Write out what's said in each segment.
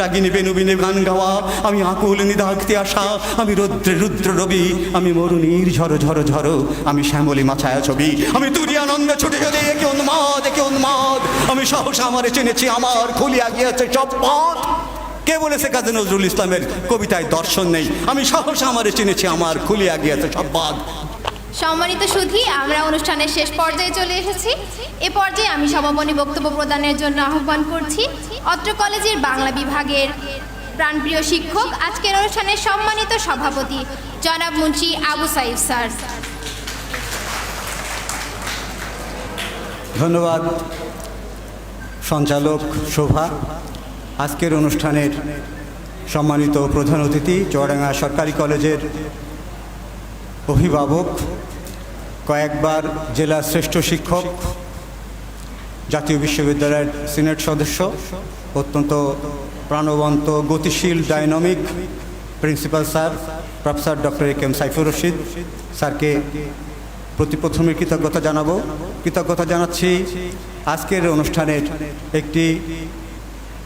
রাগিনী বেনুবিনে গান গাওয়া, আমি আকুল নিদাগতে আসা, আমি রৌদ্রে রুদ্র রবি, আমি মরুণীর ঝড়ো ঝড়ো ঝড়ো আমি শ্যামলী মাছায়া ছবি, আমি তুরি আনন্দ ছুটে গেলে একে উন্মাদ একে উন্মাদ, আমি সহসা আমারে চিনেছি আমার, খুলিয়া গিয়েছে সব পথ কে বলেছে কাজী নজরুল ইসলামের কবিতায় দর্শন নেই? আমি সহসা আমারে চিনেছি আমার, খুলিয়া গিয়েছে সব বাদ। সম্মানিত সুধী, আমরা অনুষ্ঠানের শেষ পর্যায়ে চলে এসেছি। এ পর্যায়ে আমি সমাপনী বক্তব্য প্রদানের জন্য আহ্বান করছি অত্র কলেজের বাংলা বিভাগের প্রাণপ্রিয় শিক্ষক, আজকের অনুষ্ঠানের সম্মানিত সভাপতি, জনাব মুন্সি আবু সাইফ স্যার। ধন্যবাদ, সঞ্চালক শোভা। আজকের অনুষ্ঠানের সম্মানিত প্রধান অতিথি চুয়াডাঙ্গা সরকারি কলেজের অভিভাবক কয়েকবার জেলা শ্রেষ্ঠ শিক্ষক, জাতীয় বিশ্ববিদ্যালয়ের সিনেট সদস্য, অত্যন্ত প্রাণবন্ত, গতিশীল, dynamic principal sir, professor doctor A K M Saifur Rashid স্যারকে প্রতি প্রথমে কৃতজ্ঞতা জানাব। কৃতজ্ঞতা জানাচ্ছি আজকের অনুষ্ঠানের একটি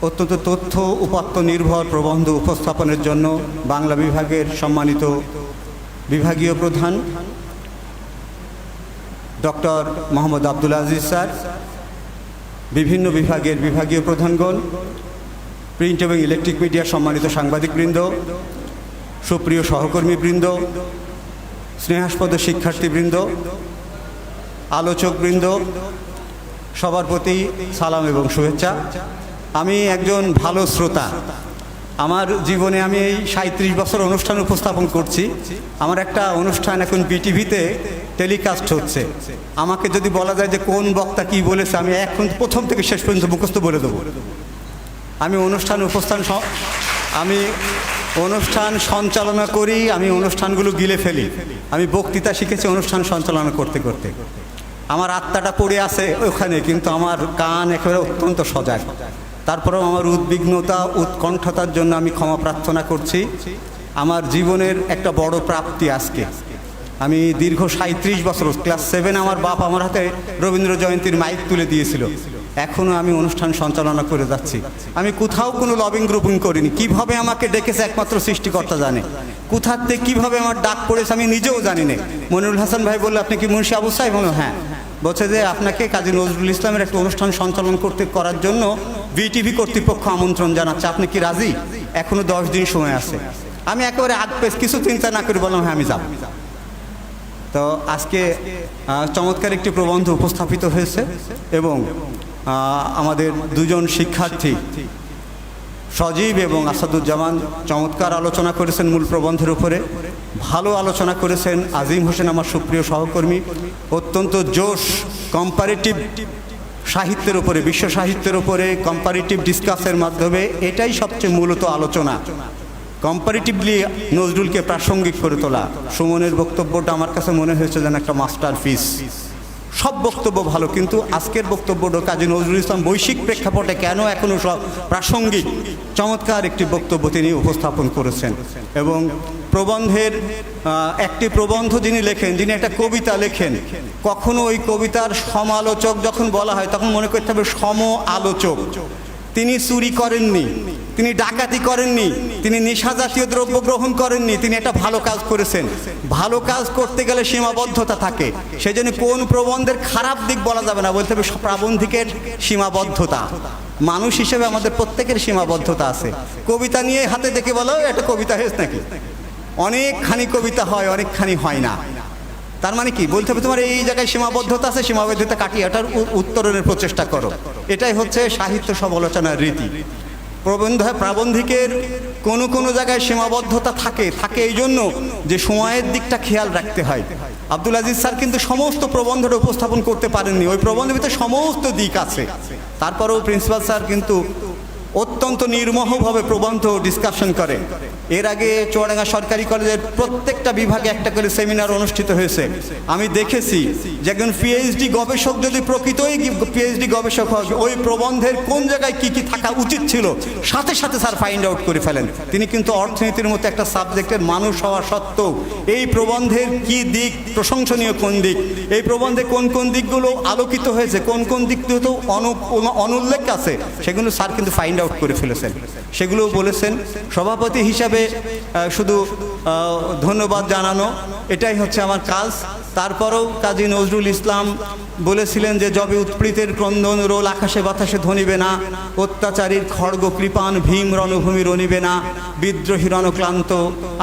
অত্যন্ত তথ্য উপাত্ত নির্ভর প্রবন্ধ উপস্থাপনের জন্য বাংলা বিভাগের সম্মানিত বিভাগীয় প্রধান ডক্টর মোহাম্মদ আব্দুল আজিজ স্যার, বিভিন্ন বিভাগের বিভাগীয় প্রধানগণ, প্রিন্ট এবং ইলেকট্রিক মিডিয়ার সম্মানিত সাংবাদিকবৃন্দ, সুপ্রিয় সহকর্মীবৃন্দ, স্নেহাস্পদ শিক্ষার্থীবৃন্দ, আলোচকবৃন্দ, সবার প্রতি সালাম এবং শুভেচ্ছা। আমি একজন ভালো শ্রোতা। আমার জীবনে আমি এই সাঁত্রিশ বছর অনুষ্ঠান উপস্থাপন করছি। আমার একটা অনুষ্ঠান এখন বিটিভিতে টেলিকাস্ট হচ্ছে। আমাকে যদি বলা যায় যে কোন বক্তা কি বলেছে, আমি এখন প্রথম থেকে শেষ পর্যন্ত মুখস্থ বলে দেবো। আমি অনুষ্ঠান উপস্থান আমি অনুষ্ঠান সঞ্চালনা করি, আমি অনুষ্ঠানগুলো গিলে ফেলি। আমি বক্তৃতা শিখেছি অনুষ্ঠান সঞ্চালনা করতে করতে। আমার আত্মাটা পড়ে আছে ওখানে, কিন্তু আমার কান একেবারে অত্যন্ত সজাগ। তারপরেও আমার উদ্বিগ্নতা, উৎকণ্ঠতার জন্য আমি ক্ষমা প্রার্থনা করছি। আমার জীবনের একটা বড় প্রাপ্তি আজকে। আমি দীর্ঘ সাঁত্রিশ বছর ক্লাস সেভেন আমার বাপ আমার হাতে রবীন্দ্র জয়ন্তীর মাইক তুলে দিয়েছিল। এখনও আমি অনুষ্ঠান সঞ্চালনা করে যাচ্ছি। আমি কোথাও কোনো লবিং গ্রুপিং করিনি। কীভাবে আমাকে ডেকেছে একমাত্র সৃষ্টিকর্তা জানে। কোথাতে কীভাবে আমার ডাক পড়েছে আমি নিজেও জানি না। মনিরুল হাসান ভাই বলল, আপনি কি মুন্সি আবু সাহেব? হ্যাঁ। বলছে যে, আপনাকে কাজী নজরুল ইসলামের একটা অনুষ্ঠান সঞ্চালন করতে করার জন্য বিটিভি কর্তৃপক্ষ আমন্ত্রণ জানাচ্ছে। আপনি কি রাজি? এখনও দশ দিন সময় আছে। আমি একেবারে আগ পেস কিছু চিন্তা না করে বললাম হ্যাঁ আমি যাব। তো আজকে চমৎকার একটি প্রবন্ধ উপস্থাপিত হয়েছে এবং আমাদের দুজন শিক্ষার্থী সজীব এবং আসাদুজ্জামান চমৎকার আলোচনা করেছেন মূল প্রবন্ধের উপরে। ভালো আলোচনা করেছেন আজিম হোসেন আমার সুপ্রিয় সহকর্মী। অত্যন্ত জোশ কম্পারেটিভ সাহিত্যের উপরে, বিশ্ব সাহিত্যের উপরে কম্পারেটিভ ডিসকাসের মাধ্যমে এটাই সবচেয়ে মূলত আলোচনা। কম্পারেটিভলি নজরুলকে প্রাসঙ্গিক করে তোলা। সুমনের বক্তব্যটা আমার কাছে মনে হয়েছে যেন একটা মাস্টার পিস সব বক্তব্য ভালো, কিন্তু আজকের বক্তব্যটা কাজী নজরুল ইসলাম বৈশ্বিক প্রেক্ষাপটে কেন এখনও সব প্রাসঙ্গিক? চমৎকার একটি বক্তব্য তিনি উপস্থাপন করেছেন। এবং প্রবন্ধের একটি প্রবন্ধ যিনি লেখেন যিনি একটা কবিতা লেখেন। কখনো ওই কবিতার সমালোচক যখন বলা হয়, তখন মনে করতে হবে সম আলোচক। তিনি চুরি করেননি, তিনি ডাকাতি করেননি, তিনি নেশা জাতীয় দ্রব্য গ্রহণ করেননি, তিনি একটা ভালো কাজ করেছেন। ভালো কাজ করতে গেলে সীমাবদ্ধতা থাকে। সেই জন্য কোন প্রবন্ধের খারাপ দিক বলা যাবে না, বলতে হবে প্রাবন্ধিকের সীমাবদ্ধতা। মানুষ হিসেবে আমাদের প্রত্যেকের সীমাবদ্ধতা আছে। কবিতা নিয়ে হাতে দেখে বলো এটা কবিতা হয়েছে নাকি? অনেকখানি কবিতা হয়, অনেকখানি হয় না। তার মানে কি? বলতে হবে তোমার এই জায়গায় সীমাবদ্ধতা আছে, সীমাবদ্ধতা কাটিয়ে উ- উত্তরণের প্রচেষ্টা করো। এটাই হচ্ছে সাহিত্য সমালোচনার রীতি। প্রবন্ধ প্রাবন্ধিকের, কোনো কোনো জায়গায় সীমাবদ্ধতা থাকে থাকে এই জন্য যে সময়ের দিকটা খেয়াল রাখতে হয়। আব্দুল আজিজ স্যার কিন্তু সমস্ত প্রবন্ধটা উপস্থাপন করতে পারেননি। ওই প্রবন্ধের ভিতরে সমস্ত দিক আছে। তারপরেও প্রিন্সিপাল স্যার কিন্তু অত্যন্ত নির্মোহভাবে প্রবন্ধ ডিসকাশন করে। এর আগে চুয়াডাঙ্গা সরকারি কলেজের প্রত্যেকটা বিভাগে একটা করে সেমিনার অনুষ্ঠিত হয়েছে। আমি দেখেছি যে একজন পিএইচডি গবেষক যদি প্রকৃতই পিএইচডি গবেষক হয়, ওই প্রবন্ধের কোন জায়গায় কি কি থাকা উচিত ছিল, সাথে সাথে স্যার ফাইন্ড আউট করে ফেলেন। তিনি কিন্তু অর্থনীতির মতো একটা সাবজেক্টের মানুষ হওয়া সত্ত্বেও এই প্রবন্ধের কি দিক, প্রশংসনীয় কোন দিক, এই প্রবন্ধে কোন কোন দিকগুলো আলোকিত হয়েছে, কোন কোন অনু অনুল্লেখ আছে, সেগুলো স্যার কিন্তু ফাইন্ড আউট করে ফেলেছেন। সেগুলো বলেছেন। সভাপতি হিসাবে শুধু ধন্যবাদ জানানো, এটাই হচ্ছে আমার কাজ। তারপরেও কাজী নজরুল ইসলাম বলেছিলেন যে, যবে উৎপ্রীতের ক্রন্দন রোল, আকাশে বাতাসে ধনিবে না। অত্যাচারীর খড়গ কৃপান, ভীম রণভূমি রনিবে না। বিদ্রোহী রণক্লান্ত,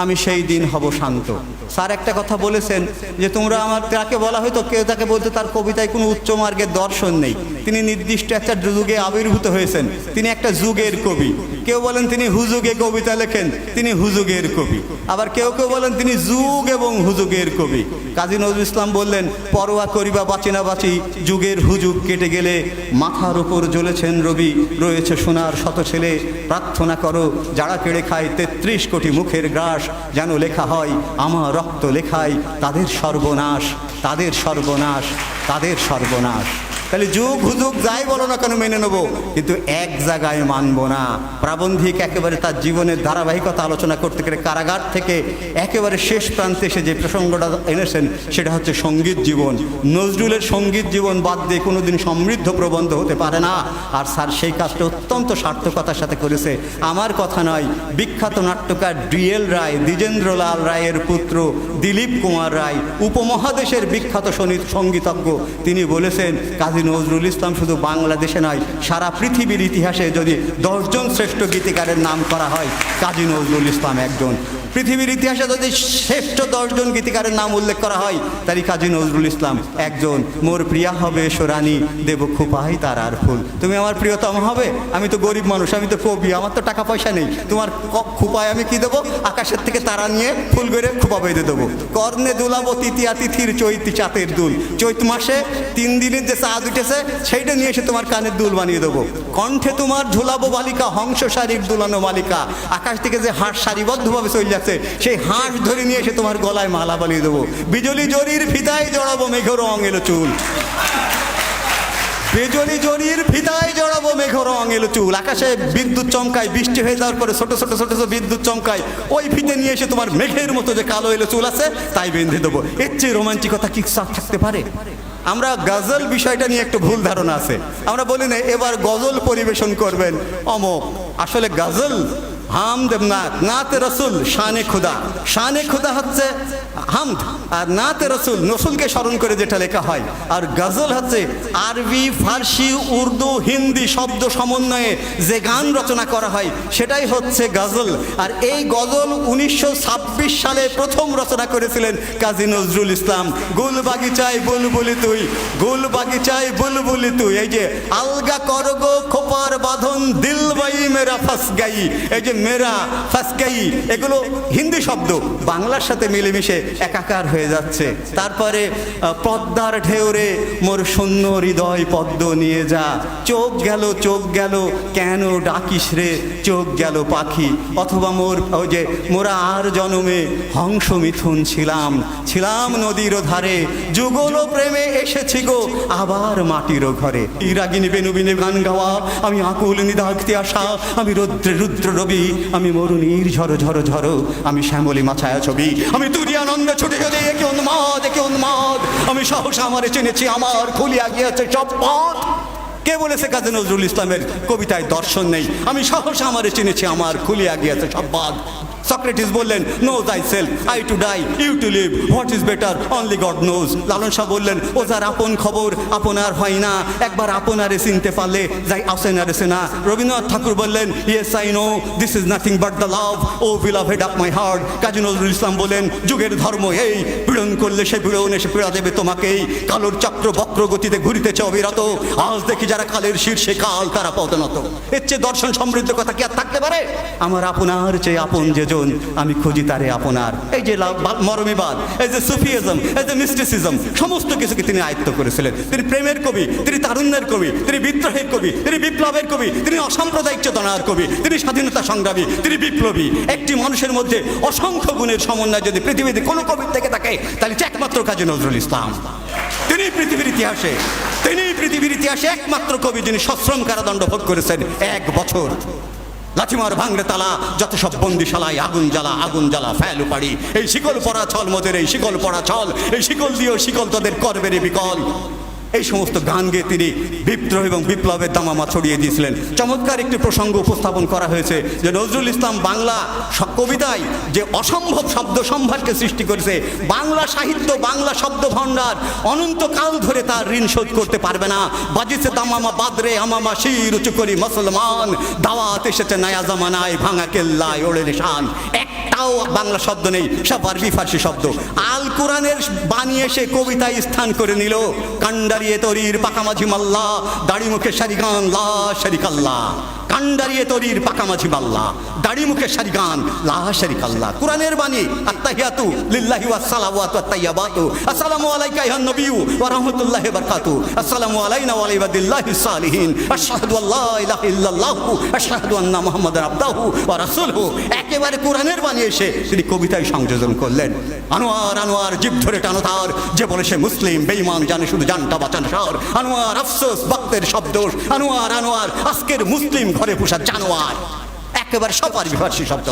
আমি সেই দিন হব শান্ত। স্যার একটা কথা বলেছেন যে, তোমরা আমার তাকে বলা হয়তো কেউ তাকে বলতে তার কবিতায় কোনো উচ্চ মার্গের দর্শন নেই। তিনি নির্দিষ্ট একটা যুগে আবির্ভূত হয়েছেন। তিনি একটা যুগের কবি। কেউ বলেন তিনি হুজুগে কবিতা লেখেন, তিনি হুজুগের কবি। আবার কেউ কেউ বলেন তিনি যুগ এবং হুজুগের কবি। কাজী নজরুল ইসলাম বললেন, পরোয়া করিবা বাঁচি না বাঁচি, যুগের হুজুগ কেটে গেলে মাথার উপর জ্বলেছেন রবি, রয়েছে সোনার শত ছেলে, প্রার্থনা করো, যারা কেড়ে খায় তেত্রিশ কোটি মুখের গ্রাস, যেন লেখা হয়, আমার রক্ত লেখায়, তাদের সর্বনাশ তাদের সর্বনাশ তাদের সর্বনাশ। তাহলে যুগ হুজুগ যাই বলো না কেন মেনে নেব? কিন্তু এক জায়গায় মানবো না। প্রাবন্ধিক একেবারে তার জীবনের ধারাবাহিকতা আলোচনা করতে গেলে কারাগার থেকে একেবারে শেষ প্রান্তে এসে যে প্রসঙ্গটা এনেছেন, সেটা হচ্ছে সংগীত জীবন। নজরুলের সংগীত জীবন বাদ দিয়ে কোনোদিন সমৃদ্ধ প্রবন্ধ হতে পারে না। আর স্যার সেই কাজটা অত্যন্ত সার্থকতার সাথে করেছে। আমার কথা নয়, বিখ্যাত নাট্যকার ডিএল রায়, দ্বিজেন্দ্রলাল রায়ের পুত্র দিলীপ কুমার রায়, উপমহাদেশের বিখ্যাত সঙ্গীতজ্ঞ। তিনি বলেছেন, কাজী নজরুল ইসলাম শুধু বাংলাদেশে নয়, সারা পৃথিবীর ইতিহাসে যদি দশজন শ্রেষ্ঠ গীতিকারের নাম করা হয়, কাজী নজরুল ইসলাম একজন পৃথিবীর ইতিহাসে যদি শ্রেষ্ঠ দশজন গীতিকারের নাম উল্লেখ করা হয়, তারই কাজী নজরুল ইসলাম একজন। মোর প্রিয়া হবে সোরানি, দেব খুপাই তার আর ফুল। তুমি আমার প্রিয়তম হবে, আমি তো গরিব মানুষ, আমি তো কবি, আমার তো টাকা পয়সা নেই। তোমার খুপায় আমি কি দেবো? আকাশের থেকে তারা নিয়ে ফুল করে খুপা বেঁধে দেবো। কর্ণে দুলাবো তৃতীয়া তিথির চৈতি চাতের দুল। চৈত মাসে তিন দিনের যে চাঁদ উঠেছে, সেইটা নিয়ে এসে তোমার কানের দুল বানিয়ে দেবো। কণ্ঠে তোমার ঝুলাবো বালিকা, হংস শাড়ির দুলানো মালিকা আকাশ থেকে যে হাঁস সারিবদ্ধভাবে চলে যাচ্ছে সেই হাঁস ধরে নিয়ে এসে তোমার গলায় মালা বানিয়ে দেবো। বিজলি জরির ফিতায় জড়াবো, মেঘ রং এলো চুল। বেজলি জরির ফিতায় জড়াবো, মেঘ রং এলো চুল। আকাশে বিদ্যুৎ চমকায়, বৃষ্টি হয়ে যাওয়ার পরে ছোট ছোট ছোট ছোট বিদ্যুৎ চমকায়, ওই ফিতে নিয়ে এসে তোমার মেঘের মতো যে কালো এলো চুল আছে, তাই বেঁধে দেবো। এর চেয়ে রোমাঞ্চিকতা কি সাথ থাকতে পারে? আমরা গজল বিষয়টা নিয়ে একটু ভুল ধারণা আছে। আমরা বলি না, এবার গজল পরিবেশন করবেন। অমক, আসলে গজল হামদ নাত নাতে রসুল, শানে খুদা। শানে খুদা হচ্ছে হামদ। আর নাতে রসুল নসুলকে স্মরণ করে যেটা লেখা হয়। আর গজল হচ্ছে আরবি, ফার্সি, উর্দু, হিন্দি শব্দ সমন্বয়ে যে গান রচনা করা হয়, সেটাই হচ্ছে গজল। আর এই গজল উনিশশো ছাব্বিশ সালে প্রথম রচনা করেছিলেন কাজী নজরুল ইসলাম। গুল বাগিচায় বুলবুলি তুই, গুল বাগিচায় বুলবুলি তুই। এই যে, আলগা করগো খোপার বাঁধন দিল বাই মেরা ফাস গাই এই যে মেরা ফাস গাই এগুলো হিন্দি শব্দ। বাংলার সাথে মিলেমিশে একাকার হয়ে যাচ্ছে। তারপরে পদ্মার ঢেউরে মোর শূন্য হৃদয় পদ্ম নিয়ে যা। চোখ গেল চোখ গেল, কেন ডাকিস রে? চোখ গেল পাখি। অথবা মোর, ওই যে মোরা আর জনমে হংস মিথুন ছিলাম। ছিলাম নদীর ধারে। যুগল প্রেমে এসেছি গো, আবার মাটিরও ঘরে। ইরাগিনী বেনুবিনে গান গাওয়া। আমি আকুল নিদাক্তি আসা। আমি রুদ্রে, রুদ্র রবি। আমি মরুণীর ঝরো ঝরো ঝরো আমি শ্যামলী মাছায়া ছবি। আমি তুরি আনন্দ ছুটে গেলে একে উন্মাদ একে উন্মাদ। আমি সাহস আমারে চিনেছি আমার, খুলিয়া গিয়েছে সব পথ কে বলেছে কাজী নজরুল ইসলামের কবিতায় দর্শন নেই? আমি সাহস আমারে চিনেছি আমার, খুলিয়া গিয়েছে সব বাদ সক্রেটিস বললেন know I to die you to live what is better only God knows Lalon Shah বললেন, ও যার আপন খবর আপনার হয় না। একবার আপনারে চিনতে পারলে যাই আসেনারে সেনা রবীন্দ্রনাথ ঠাকুর বললেন yes I know this is nothing but the love o will head up my heart Kazi Nazrul Islam বলেন যুগের ধর্ম এই। পীড়ন করলে সে পীড়ন, এসে পীড়া দেবে তোমাকেই। কালোর চক্র বক্র গতিতে ঘুরিতেছে অবিরত আজ দেখি যারা কালের শীর্ষে কাল, তারা পদনত। এর চেয়ে দর্শন সমৃদ্ধ কথা কি আর থাকতে পারে? আমার আপনার চেয়ে আপন যেজন আমি খুঁজি তারে আপনার। এই যে মরমিবাদ, এই যে সুফিজম এই যে মিস্টিসিজম, সমস্ত কিছুকে তিনি আয়ত্ত করেছিলেন। তিনি প্রেমের কবি, তিনি তারুণ্যের কবি, তিনি বিদ্রোহের কবি, তিনি বিপ্লবের কবি, তিনি অসাম্প্রদায়িক চেতনার কবি, তিনি স্বাধীনতা সংগ্রামী, তিনি বিপ্লবী। একটি মানুষের মধ্যে অসংখ্য গুণের সমন্বয় যদি পৃথিবীতে কোনো কবির থেকে থাকে, তাহলে একমাত্র কাজী নজরুল ইসলাম। তিনি পৃথিবীর ইতিহাসে, তিনি পৃথিবীর ইতিহাসে একমাত্র কবি যিনি সশ্রম কারাদণ্ড ভোগ করেছেন এক বছর। লাঠিমার ভাঙড়ে তালা, যত সব বন্দিশালায় আগুন জ্বালা আগুন জ্বালা ফ্যাল উপাড়ি এই শিকল পড়া ছল মোদের এই শিকল পড়া ছল, এই শিকল দিয়েও শিকল তাদের করবে রে বিকল। এই সমস্ত গান গেয়ে তিনি বিদ্রোহ এবং বিপ্লবের দামামা ছড়িয়ে দিয়েছিলেন। চমৎকার একটি প্রসঙ্গ উপস্থাপন করা হয়েছে যে নজরুল ইসলাম বাংলা কবিতায় যে অসম্ভব শব্দ সম্ভারকে সৃষ্টি করেছে, বাংলা সাহিত্য, বাংলা শব্দ ভাণ্ডার অনন্তকাল ধরে তার ঋণ শোধ করতে পারবে না। বাজিছে দামামা বাদরে, আমামা শির উঁচু করি মুসলমান। দাওয়াত এসেছে নয়া জামানায়, ভাঙা কেল্লায়, ওড়ে নিশান। একটাও বাংলা শব্দ নেই, সব আরবি ফার্সি শব্দ। আল কোরআনের বানিয়ে সে কবিতায় স্থান করে নিল। কান্ডারিয়ে তরির পাকামাঝি মাল্লা দাড়ি মুখে শারিগান লা শারিকাল্লা তরির দাড়ি মুখে শারিগান লা শারিকাল্লা কোরআনের বাণী লিল্লাহি আত-তাইয়্যিবাতু আসসালামু আলাইকা নবিয়্যু ওয়া রাহমাতুল্লাহি ওয়া বারাকাতু। আসসালামু আলাইনা ওয়া সালিহিন। আশহাদু আল্লা ইলাহা আশহাদু আন্না আবদুহু ওয়া একেবারে কোরআনের বাণী এসে তিনি কবিতায় সংযোজন করলেন। আনোয়ার আনোয়ার, জীব ধরে টানো তার। যে বলে সে মুসলিম, বেঈমান, জানে শুধু জানটা বাঁচান সার। আনোয়ার, আফসোস, ভক্তের শব্দ আনোয়ার আনোয়ার, আজকের মুসলিম ঘরে পোষা জানোয়ার। একেবারে সবার বিভাষী শব্দ।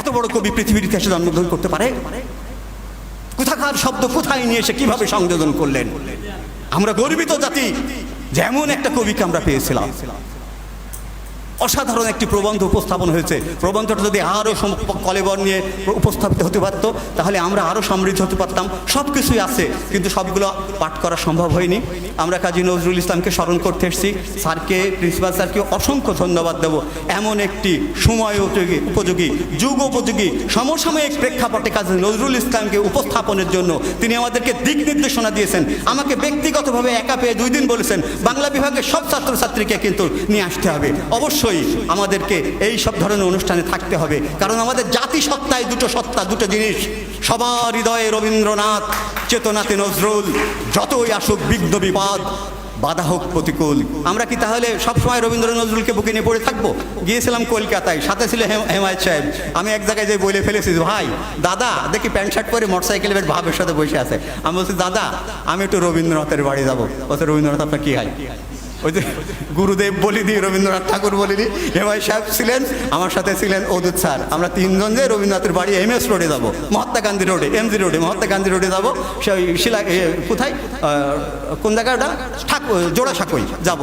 এত বড় কবি পৃথিবীর ইতিহাসে জন্মগ্রহণ করতে পারে? কোথাকার শব্দ কোথায় নিয়ে এসে কীভাবে সংযোজন করলেন? আমরা গর্বিত জাতি। যেমন একটা কবিকে আমরা পেয়েছিলাম। অসাধারণ একটি প্রবন্ধ উপস্থাপন হয়েছে। প্রবন্ধটা যদি আরও কলেবর নিয়ে উপস্থাপিত হতে পারত, তাহলে আমরা আরও সমৃদ্ধ হতে পারতাম। সব কিছুই আছে, কিন্তু সবগুলো পাঠ করা সম্ভব হয়নি। আমরা কাজী নজরুল ইসলামকে স্মরণ করতে এসেছি। স্যারকে, প্রিন্সিপাল স্যারকে অসংখ্য ধন্যবাদ দেব। এমন একটি সময় উপযোগী উপযোগী, যুগ উপযোগী, সমসাময়িক প্রেক্ষাপটে কাজী নজরুল ইসলামকে উপস্থাপনের জন্য তিনি আমাদেরকে দিক নির্দেশনা দিয়েছেন। আমাকে ব্যক্তিগতভাবে একা পেয়ে দুই দিন বলেছেন, বাংলা বিভাগের সব ছাত্রছাত্রীকে কিন্তু নিয়ে আসতে হবে। অবশ্যই আমাদেরকে এই সব ধরনের অনুষ্ঠানে থাকতে হবে। কারণ আমাদের জাতি সত্তায় দুটো সত্তা, দুটো জিনিস। সবার হৃদয়ে রবীন্দ্রনাথ, চেতনাতে নজরুল, যতই আসুক বিঘ্ন বিপদ বাধা হোক প্রতিকূল। আমরা কি তাহলে সবসময় রবীন্দ্র নজরুলকে বুকে নিয়ে পড়ে থাকব? গিয়েছিলাম কলকাতায়, সাথে ছিল হেম- হেমায়ত সাহেব। আমি এক জায়গায় যে বলে ফেলেছি, ভাই, দাদা, দেখি প্যান্ট শার্ট পরে মোটরসাইকেলে বেশ ভাবের সাথে বসে আছে। আমি বলছি, দাদা, আমি একটু রবীন্দ্রনাথের বাড়ি যাব। বলছে, রবীন্দ্রনাথ, আপনার কি হয় ওই যে গুরুদেব বলিনি, রবীন্দ্রনাথ ঠাকুর বলিনি হেমায় সাহেব ছিলেন, আমার সাথে ছিলেন অদূত স্যার। আমরা তিনজন যে রবীন্দ্রনাথের বাড়ি এম এস রোডে যাব, মহাত্মা গান্ধী রোডে, এমজি রোডে, মহাত্মা গান্ধী রোডে যাব, সেই শিলা কোথায়? কোন জায়গাটা ঠাকুর জোড়া সাঁকই যাব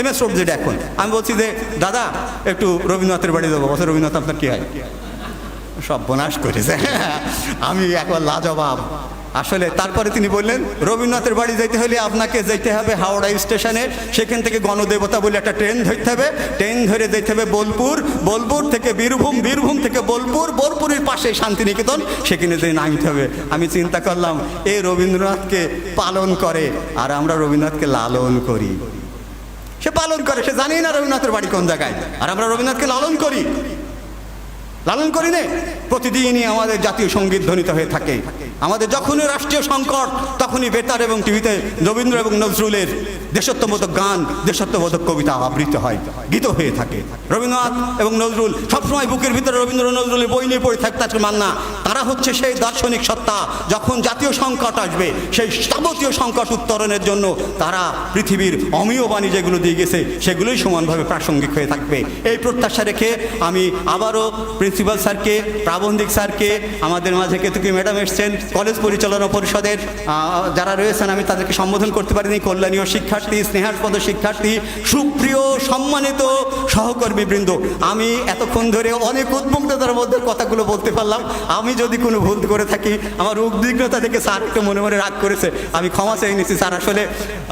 এম এস রোড যেটা এখন। আমি বলছি যে, দাদা, একটু রবীন্দ্রনাথের বাড়ি যাব, বলছে, রবীন্দ্রনাথ, আপনার কি হয়? সব বনাশ করেছে। আমি একবার লাজবাব। আসলে তারপরে তিনি বললেন, রবীন্দ্রনাথের বাড়ি যেতে হলে আপনাকে যেতে হবে হাওড়া স্টেশনে। সেখান থেকে গণদেবতা বলে একটা ট্রেন ধরতে হবে। ট্রেন ধরে যেতে হবে বোলপুর। বোলপুর থেকে বীরভূম বীরভূম থেকে বোলপুর। বোলপুরের পাশে শান্তিনিকেতন। সেখানে যে নামতে হবে। আমি চিন্তা করলাম, এ রবীন্দ্রনাথকে পালন করে, আর আমরা রবীন্দ্রনাথকে লালন করি। সে পালন করে, সে জানি না রবীন্দ্রনাথের বাড়ি কোন জায়গায়। আর আমরা রবীন্দ্রনাথকে লালন করি। লালন করি নে। প্রতিদিনই আমাদের জাতীয় সংগীত ধ্বনিত হয়ে থাকে। আমাদের যখনই রাষ্ট্রীয় সংকট, তখনই বেতার এবং টিভিতে রবীন্দ্র এবং নজরুলের দেশত্ববোধক গান, দেশত্ববোধক কবিতা আবৃত হয়, গীত হয়ে থাকে। রবীন্দ্রনাথ এবং নজরুল সবসময় বুকের ভিতরে রবীন্দ্র নজরুলের বই নিয়ে পড়ে থাকতে আছে মান্না। তারা হচ্ছে সেই দার্শনিক সত্তা, যখন জাতীয় সংকট আসবে, সেই যাবতীয় সংকট উত্তরণের জন্য তারা পৃথিবীর অমীয় বাণী যেগুলো দিয়ে গেছে, সেগুলোই সমানভাবে প্রাসঙ্গিক হয়ে থাকবে। এই প্রত্যাশা রেখে আমি আবারও প্রিন্সিপাল স্যারকে, প্রাবন্ধিক স্যারকে, আমাদের মাঝে কেতুকি ম্যাডাম এসছেন। কলেজ পরিচালনা পরিষদের যারা রয়েছেন, আমি তাদেরকে সম্বোধন করতে পারিনি। কল্যাণীয় শিক্ষার্থী, স্নেহাস্পদ শিক্ষার্থী, সুপ্রিয়, সম্মানিত সহকর্মী বৃন্দ আমি এতক্ষণ ধরে অনেক উদ্মুগ্ধতার মধ্যে কথাগুলো বলতে পারলাম। আমি যদি কোনো ভুল করে থাকি, আমার উদ্বিগ্নতা থেকে স্যার একটু মনে মনে রাগ করেছে। আমি ক্ষমা চেয়ে নিয়েছি স্যার, আসলে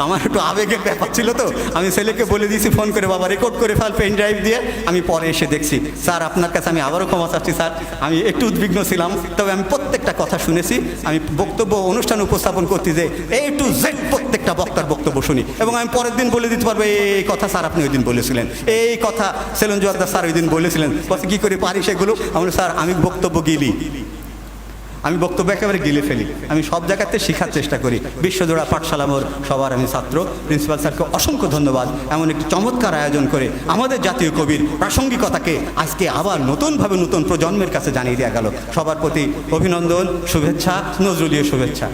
আমার একটু আবেগের ব্যাপার ছিল তো। আমি ছেলেকে বলে দিয়েছি, ফোন করে বাবা রেকর্ড করে ফেল পেন ড্রাইভ দিয়ে। আমি পরে এসে দেখছি। স্যার, আপনার কাছে আমি আবারও ক্ষমা চাচ্ছি, স্যার। আমি একটু উদ্বিগ্ন ছিলাম, তবে আমি প্রত্যেকটা কথা শুনেছি। আমি বক্তব্য, অনুষ্ঠান উপস্থাপন করতে যে এই টু জেড প্রত্যেকটা বক্তার বক্তব্য শুনি। এবং আমি পরের দিন বলে দিতে পারব, এই কথা স্যার আপনি ওই দিন বলেছিলেন। এই কথা সেলুন জোয়ারদার স্যার ওই দিন বলেছিলেন। কি করে পারি সেগুলো? আমি স্যার, আমি বক্তব্য গিলি। আমি বক্তব্য একেবারে গিলে ফেলি। আমি সব জায়গাতে শেখার চেষ্টা করি। বিশ্বজোড়া পাঠশালা মোর সবার আমি ছাত্র। প্রিন্সিপাল স্যারকে অসংখ্য ধন্যবাদ। এমন একটি চমৎকার আয়োজন করে আমাদের জাতীয় কবির প্রাসঙ্গিকতাকে আজকে আবার নতুনভাবে নতুন প্রজন্মের কাছে জানিয়ে দেওয়া গেল। সবার প্রতি অভিনন্দন, শুভেচ্ছা, নজরুলীয় শুভেচ্ছা।